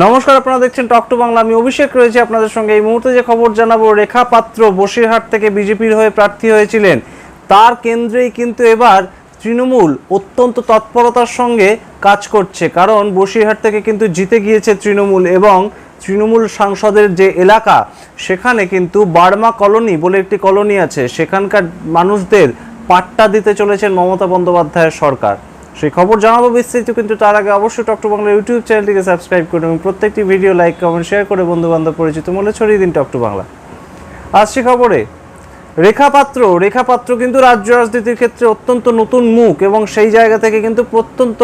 নমস্কার, আপনারা দেখছেন টক টু বাংলা আমি অভিষেক রয়েছে আপনাদের সঙ্গে। এই মুহূর্তে যে খবর জানাব রেখা পাত্র বসিরহাট থেকে বিজেপির হয়ে প্রার্থী হয়েছিলেন। তার কেন্দ্রেই কিন্তু এবার তৃণমূল অত্যন্ত তৎপরতার সঙ্গে কাজ করছে। কারণ বসিরহাট থেকে কিন্তু জিতে গিয়েছে তৃণমূল এবং তৃণমূল সাংসদের যে এলাকা, সেখানে কিন্তু বার্মা কলোনি বলে একটি কলোনি আছে। সেখানকার মানুষদের পাট্টা দিতে চলেছেন মমতা বন্দ্যোপাধ্যায়ের সরকার। সেই খবর জানাব বিস্তারিত, কিন্তু তার আগে অবশ্যই টক টু বাংলা ইউটিউব চ্যানেলটিকে সাবস্ক্রাইব করুন এবং প্রত্যেকটি ভিডিও লাইক কমেন্ট শেয়ার করে বন্ধু বান্ধব পরিচিত মনে ছড়িয়ে দিন টক টু বাংলা আসছি খবরে, রেখা পাত্র রেখা পাত্র কিন্তু রাজ্য রাজনীতির ক্ষেত্রে অত্যন্ত নতুন মুখ এবং সেই জায়গা থেকে কিন্তু প্রত্যন্ত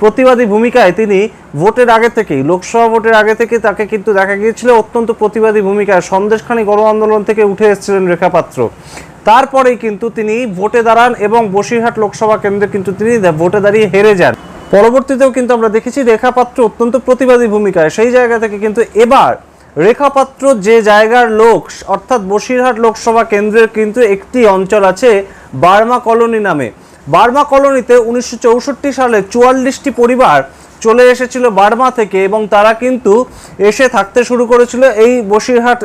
প্রতিবাদী ভূমিকায় তিনি ভোটের আগে থেকেই, লোকসভা ভোটের আগে থেকে তাকে কিন্তু দেখা গিয়েছিল অত্যন্ত প্রতিবাদী ভূমিকায়। সন্দেশখানি গণ আন্দোলন থেকে উঠে এসেছিলেন রেখা পাত্র। তারপরেই কিন্তু তিনি ভোটে দাঁড়ান এবং বসিরহাট লোকসভা কেন্দ্রে কিন্তু তিনি ভোটে দাঁড়িয়ে হেরে যান। পরবর্তীতেও কিন্তু আমরা দেখেছি রেখা পাত্র অত্যন্ত প্রতিবাদী ভূমিকায়। সেই জায়গা থেকে কিন্তু এবার রেখাপাত্র যে জায়গার লোক, অর্থাৎ বসিরহাট লোকসভা কেন্দ্রের কিন্তু একটি অঞ্চল আছে বার্মা কলোনি নামে। বার্মা কলোনিতে উনিশশো চৌষট্টি সালে চুয়াল্লিশটি পরিবার চলে এসেছিল বার্মা থেকে এবং তারা কিন্তু এসে থাকতে শুরু করেছিল এই বসিরহাট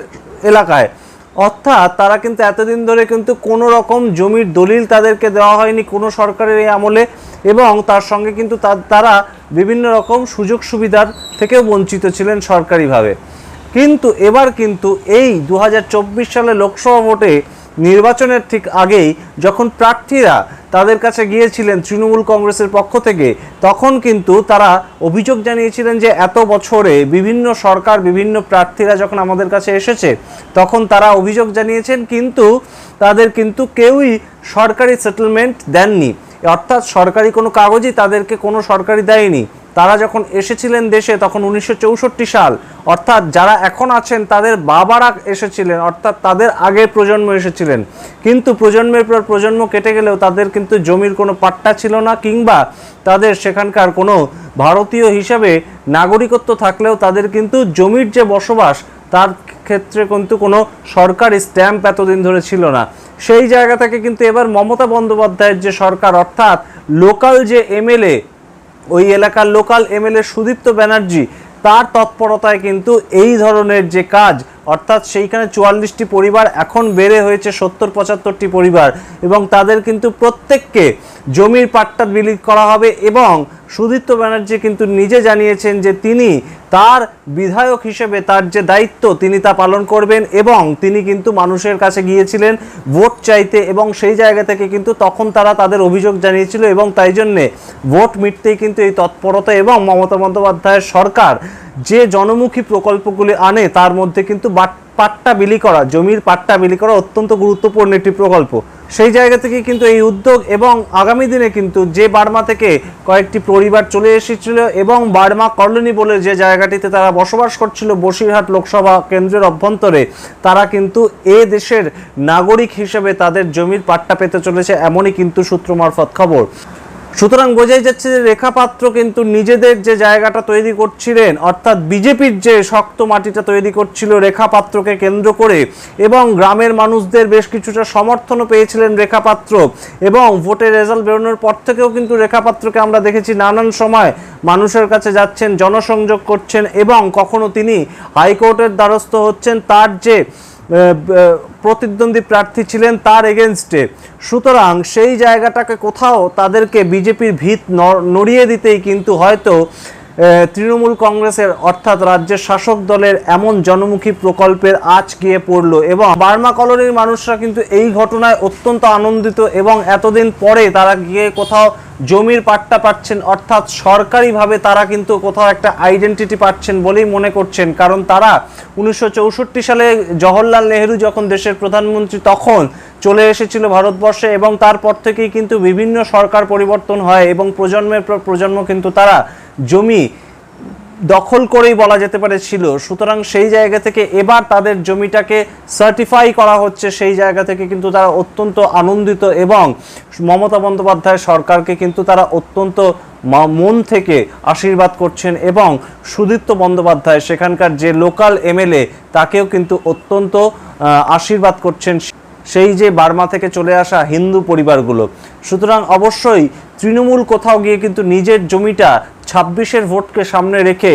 এলাকায়। অর্থাৎ তারা কিন্তু এতদিন ধরে কিন্তু কোনো রকম জমির দলিল তাদেরকে দেওয়া হয়নি কোনো সরকারের এই আমলে এবং তার সঙ্গে কিন্তু তারা বিভিন্ন রকম সুযোগ সুবিধার থেকেও বঞ্চিত ছিলেন সরকারিভাবে। কিন্তু এবার কিন্তু এই দু হাজার চব্বিশ সালে লোকসভা ভোটে নির্বাচনের ঠিক আগেই যখন প্রার্থীরা তাদের কাছে গিয়েছিলেন তৃণমূল কংগ্রেসের পক্ষ থেকে। তখন কিন্তু তারা অভিযোগ জানিয়েছিলেন যে এত বছরে বিভিন্ন সরকার, বিভিন্ন প্রার্থীরা যখন আমাদের কাছে এসেছে, তখন তারা অভিযোগ জানিয়েছেন কিন্তু তাদের কিন্তু কেউই সরকারি সেটেলমেন্ট দেননি। অর্থাৎ সরকারি কোনো কাগজই তাদেরকে কোনো সরকারি দেয়নি। তারা যখন এসেছিলেন দেশে তখন উনিশশো চৌষট্টি সাল, অর্থাৎ যারা এখন আছেন তাদের বাবারা এসেছিলেন, অর্থাৎ তাদের আগের প্রজন্ম এসেছিলেন। কিন্তু প্রজন্মের পর প্রজন্ম কেটে গেলেও তাদের কিন্তু জমির কোনো পাট্টা ছিল না, কিংবা তাদের সেখানকার কোনো ভারতীয় হিসাবে নাগরিকত্ব থাকলেও তাদের কিন্তু জমির যে বসবাস, তার ক্ষেত্রে কিন্তু কোনো সরকারি স্ট্যাম্প এতদিন ধরে ছিল না। সেই জায়গা থেকে কিন্তু এবার মমতা বন্দ্যোপাধ্যায়ের যে সরকার, অর্থাৎ লোকাল যে এমএলএ ওই এলাকার লোকাল এমএলএ সুদীপ্ত ব্যানার্জি তার তৎপরতায় কিন্তু এই ধরনের যে কাজ অর্থাৎ সেইখানে চুয়াল্লিশটি পরিবার, এখন বেড়ে হয়েছে সত্তর, পঁচাত্তরটি পরিবার এবং তাদের কিন্তু প্রত্যেককে জমির পাট্টা বিলি করা হবে এবং সুদীপ্ত ব্যানার্জি কিন্তু নিজে জানিয়েছেন যে তিনি তার বিধায়ক হিসেবে তার যে দায়িত্ব তিনি তা পালন করবেন এবং তিনি কিন্তু মানুষের কাছে গিয়েছিলেন ভোট চাইতে এবং সেই জায়গা থেকে কিন্তু তখন তারা তাদের অভিযোগ জানিয়েছিল এবং তাই জন্যে ভোট মিটতেই কিন্তু এই তৎপরতা এবং মমতা বন্দ্যোপাধ্যায়ের সরকার যে জনমুখী প্রকল্পগুলি আনে, তার মধ্যে কিন্তু পাট্টা বিলি করা, জমির পাট্টা বিলি করা অত্যন্ত গুরুত্বপূর্ণ একটি প্রকল্প। সেই জায়গা থেকে কিন্তু এই উদ্যোগ এবং আগামী দিনে কিন্তু যে বার্মা থেকে কয়েকটি পরিবার চলে এসেছিল এবং বার্মা কলোনি বলে যে জায়গাটিতে তারা বসবাস করছিল, বসিরহাট লোকসভা কেন্দ্রের অভ্যন্তরে, তারা কিন্তু এ দেশের নাগরিক হিসেবে তাদের জমির পাট্টা পেতে চলেছে, এমনই কিন্তু সূত্র মারফত খবর। সুতরাং বোঝাই যাচ্ছে যে রেখা পাত্র কিন্তু নিজেদের যে জায়গাটা তৈরি করছিলেন, অর্থাৎ বিজেপির যে শক্ত মাটিটা তৈরি করছিল রেখা পাত্রকে কেন্দ্র করে, এবং গ্রামের মানুষদের বেশ কিছুটা সমর্থনও পেয়েছিলেন রেখা পাত্র এবং ভোটের রেজাল্ট বেরোনোর পর থেকেও কিন্তু রেখা পাত্রকে আমরা দেখেছি নানান সময় মানুষের কাছে যাচ্ছেন, জনসংযোগ করছেন, এবং কখনো তিনি হাইকোর্টের দ্বারস্থ হচ্ছেন। তার যে প্রতিদ্বন্দ্বী প্রার্থী ছিলেন তার এগেনস্টে সুতরাং সেই জায়গাটাকে কোথাও তাদেরকে বিজেপির ভিত নড়িয়ে দিতেই কিন্তু হয়তো তৃণমূল কংগ্রেসের অর্থাৎ রাজ্যের শাসক দলের এমন জনমুখী প্রকল্পের আজ গিয়ে পড়ল এবং বার্মা কলোনির মানুষরা কিন্তু এই ঘটনায় অত্যন্ত আনন্দিত এবং এতদিন পরে তারা গিয়ে কোথাও জমির পাট্টা পাচ্ছেন, অর্থাৎ সরকারিভাবে তারা কিন্তু কোথাও একটা আইডেন্টিটি পাচ্ছেন বলেই মনে করছেন। কারণ তারা উনিশশো চৌষট্টি সালে জওহরলাল নেহেরু যখন দেশের প্রধানমন্ত্রী তখন চলে এসেছিল ভারতবর্ষে এবং তারপর থেকেই কিন্তু বিভিন্ন সরকার পরিবর্তন হয় এবং প্রজন্মের পর প্রজন্ম কিন্তু তারা জমি দখল করেই বলা যেতে পারে ছিল। সুতরাং সেই জায়গা থেকে এবার তাদের জমিটাকে সার্টিফাই করা হচ্ছে। সেই জায়গা থেকে কিন্তু তারা অত্যন্ত আনন্দিত এবং মমতা বন্দ্যোপাধ্যায় সরকারকে কিন্তু তারা অত্যন্ত মন থেকে আশীর্বাদ করছেন এবং সুদীপ্ত বন্দ্যোপাধ্যায় সেখানকার যে লোকাল এমএলএ তাকেও কিন্তু অত্যন্ত আশীর্বাদ করছেন। সেই যে বার্মা থেকে চলে আসা হিন্দু পরিবারগুলো। সুতরাং অবশ্যই তৃণমূল কোথাও গিয়ে কিন্তু নিজের জমিটা ছাব্বিশের ভোটকে সামনে রেখে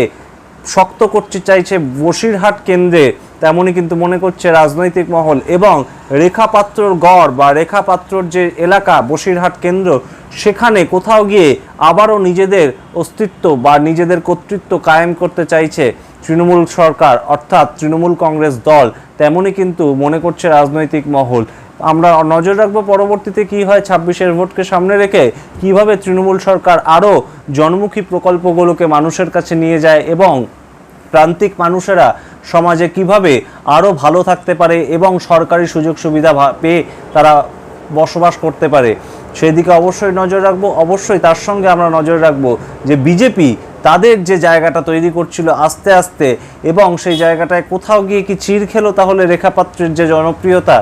শক্ত করতে চাইছে বসিরহাট কেন্দ্রে, তেমনই কিন্তু মনে করছে রাজনৈতিক মহল এবং রেখা পাত্রর গড় বা রেখা পাত্রর যে এলাকা বসিরহাট কেন্দ্র, সেখানে কোথাও গিয়ে আবারও নিজেদের অস্তিত্ব বা নিজেদের কর্তৃত্ব কায়েম করতে চাইছে তৃণমূল সরকার, অর্থাৎ তৃণমূল কংগ্রেস দল, তেমনই কিন্তু মনে করছে রাজনৈতিক মহল। আমরা নজর রাখব পরবর্তীতে কি হয় ছাব্বিশের ভোটকে সামনে রেখে, কীভাবে তৃণমূল সরকার আরও জনমুখী প্রকল্পগুলোকে মানুষের কাছে নিয়ে যায় এবং প্রান্তিক মানুষেরা সমাজে কীভাবে আরও ভালো থাকতে পারে এবং সরকারি সুযোগ সুবিধা পেয়ে তারা বসবাস করতে পারে, সেদিকে অবশ্যই নজর রাখব। অবশ্যই তার সঙ্গে আমরা নজর রাখব যে বিজেপি তাদের যে জায়গাটা তৈরি করছিল আস্তে আস্তে এবং সেই জায়গাটায় কোথাও গিয়ে কি চির খেলো তাহলে রেখাপাত্রের যে জনপ্রিয়তা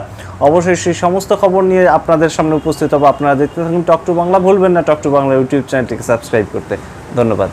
অবশ্যই সেই সমস্ত খবর নিয়ে আপনাদের সামনে উপস্থিত হব। আপনারা দেখতে থাকুন টক টু বাংলা, ভুলবেন না টক টু বাংলা ইউটিউব চ্যানেলটিকে সাবস্ক্রাইব করতে। ধন্যবাদ।